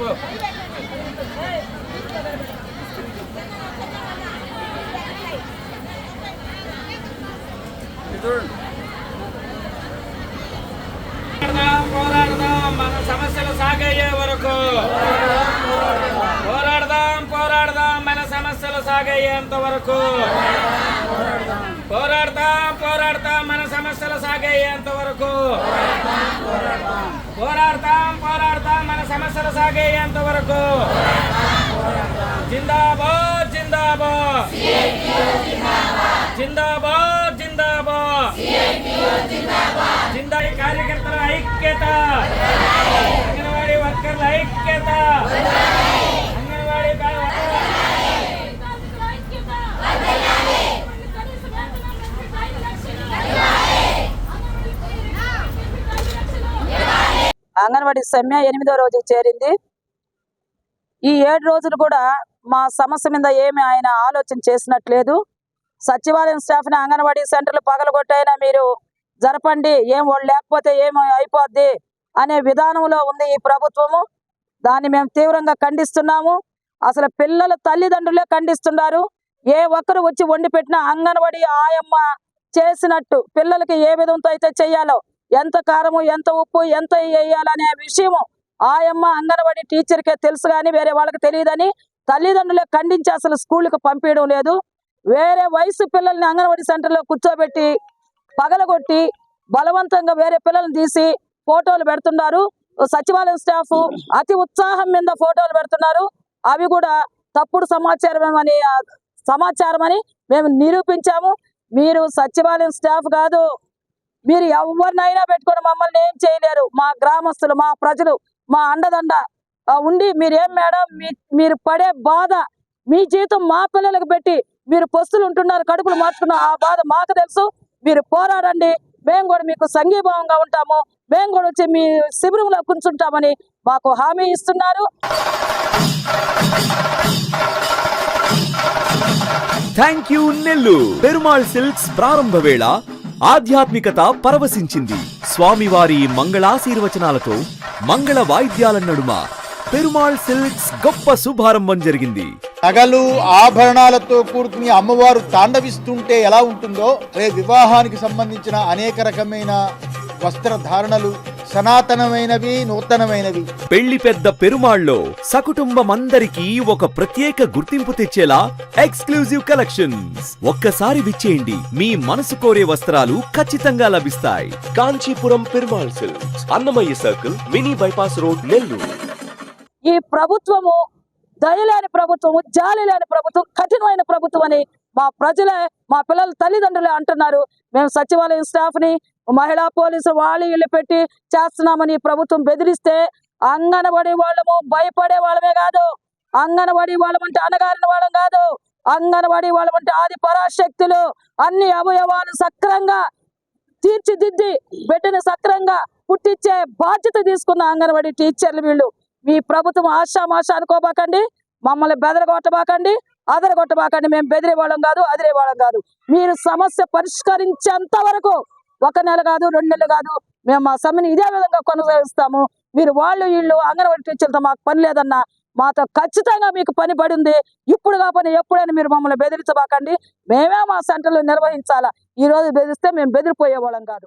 చూడండి పోరాడదాం మన సమస్యలు సాగయ్యే వరకు. పోరాడదాం పోరాడదాం మన సమస్యలు సాగయ్యేంత వరకు. పోరాడదాం పోరాడతాం మన సమస్యలు సాగయ్యేంత వరకు పోరాడతాం పోరాడతాం మన సమస్యలు వరకు జిందాబాద్ జిందాబాద్. జిందాబాద్ జిందాబాద్. జిందా కార్యక్రమం అంగన్వాడీ సమ్మె ఎనిమిదో రోజుకు చేరింది. ఈ ఏడు రోజులు కూడా మా సమస్య మీద ఏమి ఆయన ఆలోచన చేసినట్లేదు. సచివాలయం స్టాఫ్ని అంగన్వాడీ సెంటర్లు పగలగొట్టైనా మీరు జరపండి ఏం వాళ్ళు లేకపోతే ఏమి అయిపోద్ది అనే విధానంలో ఉంది ఈ ప్రభుత్వము. దాన్ని మేము తీవ్రంగా ఖండిస్తున్నాము. అసలు పిల్లల తల్లిదండ్రులే ఖండిస్తున్నారు. ఏ ఒక్కరు వచ్చి వండి పెట్టినా అంగన్వాడీ ఆయమ్మ చేసినట్టు పిల్లలకి ఏ విధంతో అయితే చెయ్యాలో ఎంత కారము ఎంత ఉప్పు ఎంత వేయాలనే విషయము ఆయమ్మ అంగన్వాడీ టీచర్కే తెలుసు కానీ వేరే వాళ్ళకి తెలియదని తల్లిదండ్రులే ఖండించి అసలు స్కూల్కి పంపించడం లేదు. వేరే వయసు పిల్లల్ని అంగన్వాడీ సెంటర్లో కూర్చోబెట్టి పగలగొట్టి బలవంతంగా వేరే పిల్లల్ని తీసి ఫోటోలు పెడుతున్నారు. సచివాలయం స్టాఫ్ అతి ఉత్సాహం మీద ఫోటోలు పెడుతున్నారు. అవి కూడా తప్పుడు సమాచారం అని సమాచారం అని మేము నిరూపించాము. మీరు సచివాలయం స్టాఫ్ కాదు మీరు ఎవరినైనా పెట్టుకొని మమ్మల్ని ఏం చేయలేరు. మా గ్రామస్తులు మా ప్రజలు మా అండదండ ఉండి మీరేం మేడం మీ మీరు పడే బాధ మీ జీతం మా పిల్లలకు పెట్టి మీరు పొస్తులు ఉంటున్నారు కడుపులు మార్చుకున్నారు ఆ బాధ మాకు తెలుసు. మీరు పోరాడండి. మేము కూడా మీకు సంఘీభావంగా ఉంటాము. మేము కూడా వచ్చి మీ శిబిరంలో కూర్చుంటామని మాకు హామీ ఇస్తున్నారు. Thank you Nellore Perumal Silks ప్రారంభ వేళ ఆధ్యాత్మికత పరవశించింది. స్వామివారి మంగళాశీర్వచనాలతో మంగళ వాయిద్యాల నడుమ పెరుమాళ్ సిల్క్స్ గొప్ప శుభారంభం జరిగింది. నగలు ఆభరణాలతో కూడుకుని అమ్మవారు తాండవిస్తుంటే ఎలా ఉంటుందో రే వివాహానికి సంబంధించిన అనేక రకమైన వస్త్రధారణలు సనాతనమైనవి నూతనమైనవి. పెళ్ళి పెద్ద పెరుమాళ్ళో సకుటుంబమందరికీ ఒక ప్రత్యేక గుర్తింపు తెచ్చేలా ఎక్స్క్లూజివ్ కలెక్షన్స్. ఒక్కసారి విచ్చేయండి. మీ మనసు కోరే వస్త్రాలు ఖచ్చితంగా లభిస్తాయి. Kanchipuram Perumal Silks Annamayya circle mini bypass road Nellore. ఈ ప్రభుత్వము దయలేని ప్రభుత్వము జాలి లేని ప్రభుత్వం కఠినమైన ప్రభుత్వం అని మా ప్రజలే మా పిల్లల తల్లిదండ్రులే అంటున్నారు. మేము సచివాలయం స్టాఫ్ని మహిళా పోలీసు వాళ్ళు వీళ్ళు పెట్టి చేస్తున్నామని ప్రభుత్వం బెదిరిస్తే అంగనబడి వాళ్ళము భయపడే వాళ్ళమే కాదు. అంగనబడి వాళ్ళమంటే అనగారిన వాళ్ళం కాదు. అంగనబడి వాళ్ళమంటే ఆది పరాశక్తులు. అన్ని అవయవాలు సక్రంగా తీర్చిదిద్ది బిడ్డని సక్రంగా పుట్టించే బాధ్యత తీసుకున్న అంగన్వాడీ టీచర్లు వీళ్ళు. మీ ప్రభుత్వం ఆశామాష అనుకోబాకండి. మమ్మల్ని బెదరగొట్టబాకండి. అదరగొట్టబాకండి. మేము బెదిరే వాళ్ళం కాదు అదిరే వాళ్ళం కాదు. మీరు సమస్య పరిష్కరించేంత వరకు ఒక నెల కాదు రెండు నెలలు కాదు మేము మా సమ్మెని ఇదే విధంగా కొనసాగిస్తాము. మీరు వాళ్ళు వీళ్ళు అంగన్వాడీ టీచర్లతో మాకు పని లేదన్నా మాతో ఖచ్చితంగా మీకు పని పడింది. ఇప్పుడు కాకపోయినా ఎప్పుడైనా మీరు మమ్మల్ని బెదిరించబాకండి. మేమే మా సెంటర్లో నిర్వహించాలా? ఈ రోజు బెదిరిస్తే మేము బెదిరిపోయే వాళ్ళం కాదు.